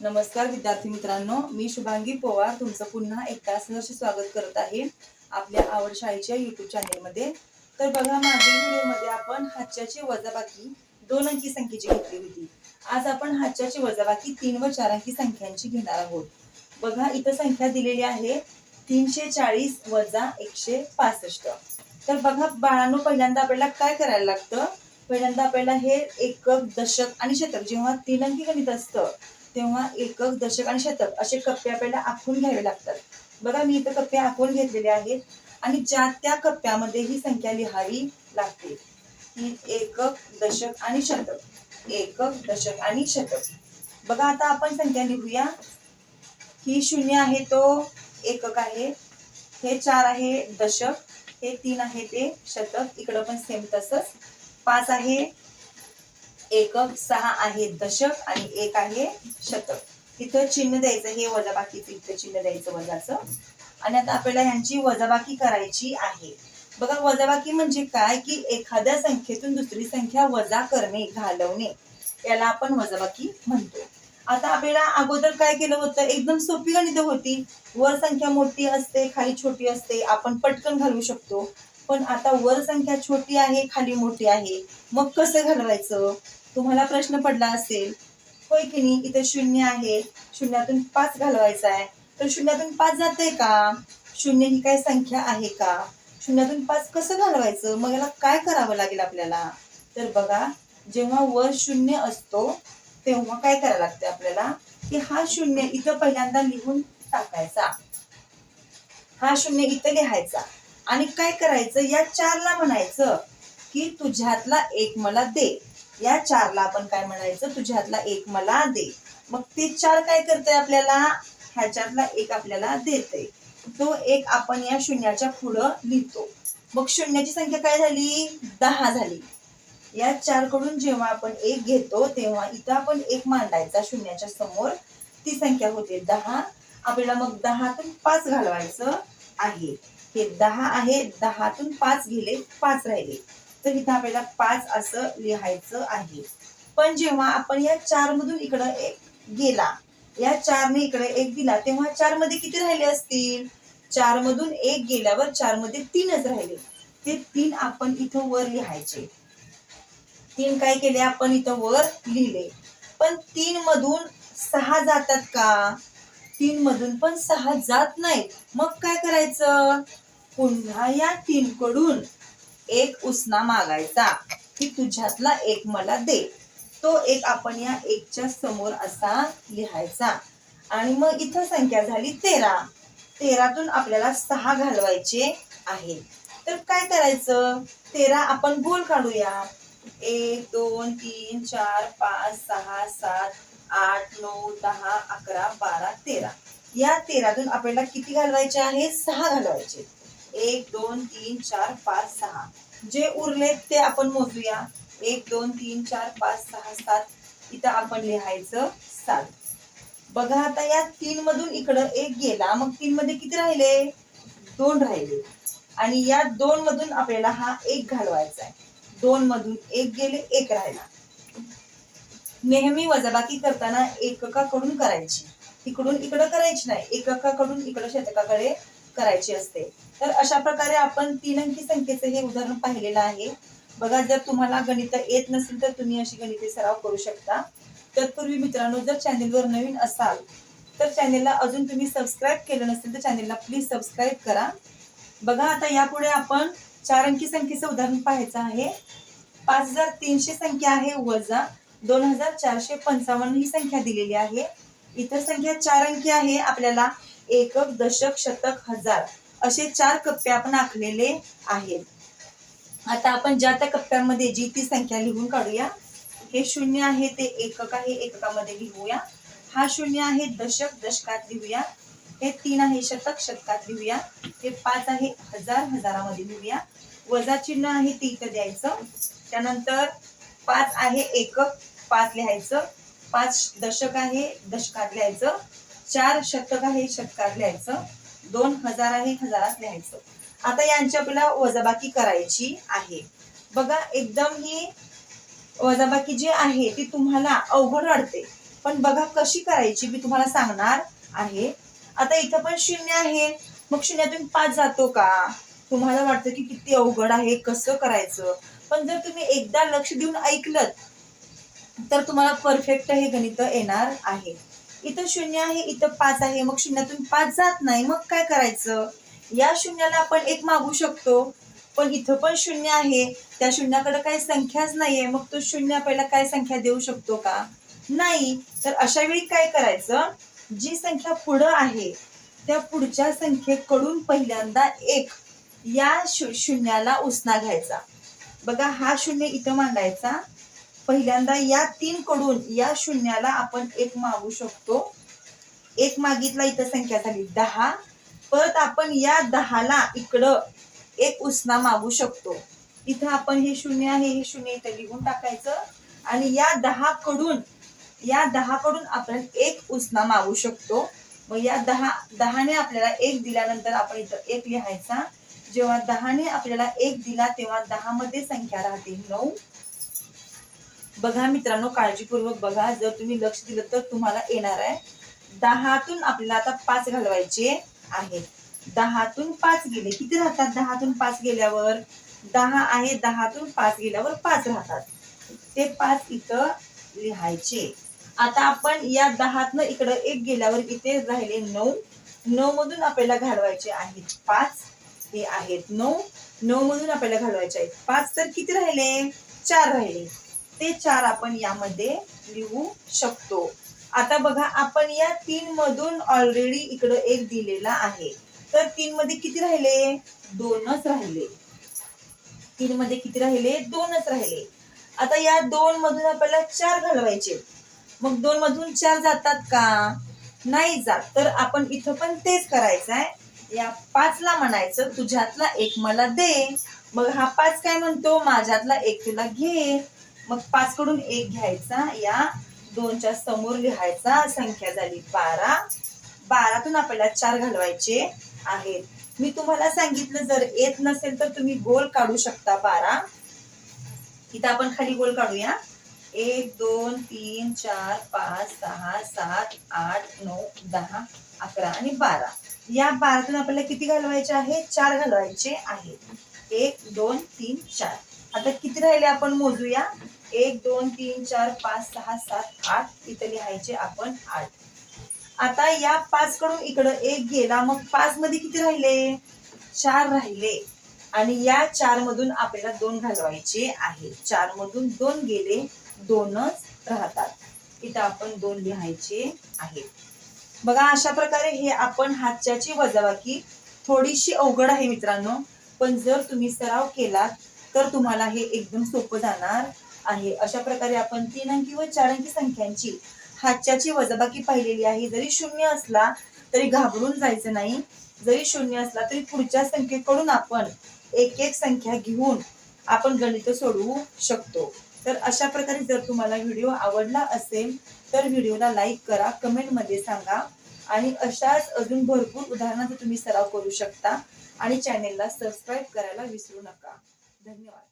नमस्कार विद्यार्थी मित्रांनो मी शुभांगी पोवार तुमचं पुन्हा एकदा सहर्ष स्वागत करत आहे आपल्या आवड शाळेच्या युट्यूब चॅनेलमध्ये तर बघा मागील व्हिडिओमध्ये आपण हातच्याची वजाबाकी दोन अंकी संख्येची घेतली होती. आज आपण हाच्याची वजाबाकी तीन व चार अंकी संख्यांची घेणार आहोत. बघा इथं संख्या दिलेली आहे तीनशे चाळीस वजा एकशे पासष्ट. तर बघा बाळांनो पहिल्यांदा आपल्याला काय करायला लागतं? पहिल्यांदा आपल्याला हे एकक दशक आणि शतक जेव्हा तीन अंकी गणित असतं तेव्हा एकक दशक आणि शतक असे कप्पे आपल्याला आखून घ्यावे लागतात. बघा मी इथं कप्पे आखून घेतलेले आहेत आणि ज्या त्या कप्प्यामध्ये ही संख्या लिहावी लागते. ही एकक दशक आणि शतक. एकक दशक आणि शतक. बघा आता आपण संख्या लिहूया. ही शून्य आहे तो एकक आहे. हे चार आहे दशक. हे तीन आहे ते शतक. इकडं पण सेम तसंच. पाच आहे एकक सहा आहे दशक आणि एक आहे शतक. इथं चिन्ह द्यायचं हे वजाबाकीचं इथं चिन्ह द्यायचं वजाचं. आणि आता आपल्याला ह्यांची वजाबाकी करायची आहे. बघा वजाबाकी म्हणजे काय? की एखाद्या संख्येतून दुसरी संख्या वजा करणे घालवणे. याला आपण वजाबाकी म्हणतो. आता आपल्याला अगोदर काय केलं होतं? एकदम सोपी गणित होती. वर संख्या मोठी असते खाली छोटी असते. आपण पटकन घालवू शकतो. पण आता वर संख्या छोटी आहे खाली मोठी आहे. मग कसं घालवायचं? तुम्हाला प्रश्न पडला असेल होय की नाही? इथे शून्य आहे. शून्यातून पाच घालवायचा आहे. तर शून्यातून पाच जाते का? शून्य ही काय संख्या आहे का? शून्यातून पाच कसं घालवायचं? मग याला काय करावं लागेल आपल्याला? तर बघा जेव्हा वर शून्य असतो तेव्हा काय करावं लागते आपल्याला? की हा शून्य इथं पहिल्यांदा लिहून टाकायचा. हा शून्य इथं लिहायचा. आणि काय करायचं? या चारला म्हणायचं की तुझ्यातला एक मला दे. या चारला आपण काय म्हणायचं? तुझ्यातला एक मला दे. मग ते चार काय करते आपल्याला? ह्याच्यातला एक आपल्याला देते तो एक आपण या शून्याच्या पुढं लिहितो. मग शून्याची संख्या काय झाली? दहा झाली. या चारकडून जेव्हा आपण एक घेतो तेव्हा इथं आपण एक मांडायचा शून्याच्या समोर. ती संख्या होते दहा. आपल्याला मग दहातून पाच घालवायचं आहे. हे दहा आहे. दहातून पाच गेले पाच राहिले. तर इथं आपल्याला पाच असं लिहायचं आहे. पण जेव्हा आपण या चार मधून इकडं एक गेला या चारने इकडे एक दिला तेव्हा चारमध्ये किती राहिले असतील? चार मधून एक गेल्यावर चारमध्ये तीनच राहिले. ते तीन आपण इथं वर लिहायचे. तीन काय केले आपण इथं वर लिहिले. पण तीन मधून सहा जातात का? तीन मधून पण सहा जात नाहीत. मग काय करायचं? पुन्हा या तीन कडून एक उसना मागायचा की तुझ्यातला एक मला दे. तो एक आपण या एकच्या समोर असा लिहायचा. आणि मग इथं संख्या झाली तेरा. तेरातून आपल्याला सहा घालवायचे आहे. तर काय करायचं? तेरा आपण गोल काढूया. एक दोन तीन चार पाच सहा सात आठ नऊ दहा अकरा बारा तेरा. या तेरातून आपल्याला किती घालवायचे आहे? सहा घालवायचे. एक दोन तीन चार पाच सहा. जे उरले ते आपण मोजूया. एक दोन तीन चार पाच सहा सात. इथं आपण लिहायचं सात. बघा आता या तीन मधून इकडं एक गेला. मग तीन मध्ये किती राहिले? दोन राहिले. आणि या दोन मधून आपल्याला हा एक घालवायचा आहे. दोन मधून एक गेले एक राहिला. नेहमी वजाबाकी करताना एककाकडून करायची. इकडून इकडं करायची नाही. एककाकडून इकडं शतकाकडे करायची असते. तर अशा प्रकारे आपण तीन अंकी संख्येचं हे उदाहरण पाहिलेलं आहे. बघा जर तुम्हाला गणित येत नसेल तर तुम्ही अशी गणिते सराव करू शकता. तत्पूर्वी मित्रांनो जर चॅनेलवर नवीन असाल तर चॅनेलला अजून तुम्ही सबस्क्राईब केलं नसेल तर चॅनेलला प्लीज सबस्क्राईब करा. बघा आता यापुढे आपण चार अंकी संख्येचं उदाहरण पाहायचं आहे. पाच हजार तीनशे संख्या आहे वजा दोन हजार चारशे पंचावन्न ही संख्या दिलेली आहे. इतर संख्या चार अंकी आहे आपल्याला एकक दशक शतक हजार असे चार कप्पे आपण आखलेले आहेत. आता आपण ज्या त्या कप्प्यांमध्ये जी ती संख्या लिहून काढूया. हे शून्य आहे ते एकक आहे एककामध्ये लिहूया. हा शून्य आहे दशक दशकात लिहूया. हे तीन आहे शतक शतकात लिहूया. हे पाच आहे हजार हजारामध्ये लिहूया. वजा चिन्ह आहे ते इथं द्यायचं. त्यानंतर पाच आहे एकक. पाच लिहायचं. पाच दशक आहे दशकात लिहायचं. चार शतक आहे शतकात लिहायचं दोन हजार आहे हजारात लिहायचं. आता यांची आपल्याला वजाबाकी करायची आहे. बघा एकदम ही वजाबाकी जी आहे ती तुम्हाला अवघड वाटते. पण बघा कशी करायची मी तुम्हाला सांगणार आहे. आता इथं पण शून्य आहे. मग शून्यातून पाच जातो का? तुम्हाला वाटतं की किती अवघड आहे कसं करायचं? पण जर तुम्ही एकदा लक्ष देऊन ऐकलं तर तुम्हाला परफेक्ट हे गणित येणार आहे. इथं शून्य आहे इथं पाच आहे मग शून्यातून पाच जात नाही मग काय करायचं? या शून्याला आपण एक मागू शकतो पण इथं पण शून्य आहे त्या शून्याकडे काही संख्याच नाहीये मग तो शून्य आपल्याला काय संख्या देऊ शकतो का? नाही. तर अशा वेळी काय करायचं? जी संख्या पुढं आहे त्या पुढच्या संख्येकडून पहिल्यांदा एक या शू- शून्याला उसना घ्यायचा. बघा हा शून्य इथं मांडायचा. पहिल्यांदा या तीन कडून या शून्याला आपण एक मागू शकतो. एक मागितला इथं संख्या झाली दहा. परत आपण या दहाला इकडं एक उसना मागू शकतो. इथं आपण हे शून्य आहे हे शून्य इथं लिहून टाकायचं. आणि या दहा कडून या दहा कडून आपण एक उसना मागू शकतो. मग या दहा दहाने आपल्याला एक दिल्यानंतर आपण इथं एक लिहायचा. जेव्हा दहाने आपल्याला एक दिला तेव्हा दहा मध्ये संख्या राहते नऊ. बघा मित्रांनो काळजीपूर्वक बघा. जर तुम्ही लक्ष दिलं तर तुम्हाला येणार आहे. दहातून आपल्याला आता पाच घालवायचे आहे. दहातून पाच गेले. किती राहतात दहातून पाच गेल्यावर? दहा आहे दहातून पाच गेल्यावर पाच राहतात. ते पाच इथं लिहायचे. आता आपण या दहातनं इकडं एक गेल्यावर इथे राहिले नऊ. नऊ मधून आपल्याला घालवायचे आहेत पाच. हे आहेत नऊ. नऊ मधून आपल्याला घालवायचे आहेत पाच. तर किती राहिले? चार राहिले. ते चार आपण यामध्ये लिहू शकतो. आता बघा आपण या तीन मधून ऑलरेडी इकडं एक दिलेला आहे. तर तीन मध्ये किती राहिले? दोनच राहिले. तीन मध्ये किती राहिले? दोनच राहिले. आता या दोन मधून आपल्याला चार घालवायचे. मग दोन मधून चार जातात का? नाही जात. तर आपण इथं पण तेच करायचं आहे या पाचला म्हणायचं तुझ्यातला एक मला दे. मग हा पाच काय म्हणतो? माझ्यातला एक तुला घे. मग पाच कडून एक घ्यायचा. या दोनच्या समोर लिहायचा. संख्या झाली बारा. बारातून आपल्याला चार घालवायचे आहेत. मी तुम्हाला सांगितलं जर येत नसेल तर तुम्ही गोल काढू शकता बारा. इथं आपण खाली गोल काढूया. एक दोन तीन चार पाच सहा सात आठ नऊ दहा अकरा आणि बारा. या बारातून आपल्याला किती घालवायचे आहे चार घालवायचे आहेत. एक दोन तीन चार. आता किती राहिले आपण मोजूया? एक दोन तीन चार पाच सहा सात आठ इथं लिहायचे आपण आठ. आता या पाच कडून इकडं एक गेला मग पाच मध्ये किती राहिले? चार राहिले. आणि या चार मधून आपल्याला दोन घालवायचे आहे. चार मधून दोन गेले दोनच राहतात. इथं आपण दोन लिहायचे आहे बघा अशा प्रकारे हे आपण हातच्याची वजाबाकी थोडीशी अवघड आहे मित्रांनो. पण जर तुम्ही सराव केलात तर तुम्हाला हे एकदम सोपं जाणार. आहे. अशा प्रकारे आपण तीन अंकी व चार अंकी संख्यांची हातच्याची वजाबाकी पाहिलेली आहे. जरी शून्य असला तरी घाबरून जायचं नाही. जरी शून्य असला तरी पुढच्या संख्येकडून आपण एक एक संख्या घेऊन आपण गणित सोडवू शकतो. तर अशा प्रकारे जर तुम्हाला व्हिडिओ आवडला असेल तर व्हिडिओला लाईक करा कमेंटमध्ये सांगा. आणि अशाच अजून भरपूर उदाहरणाचा तुम्ही सराव करू शकता. आणि चॅनेलला सबस्क्राईब करायला विसरू नका. धन्यवाद.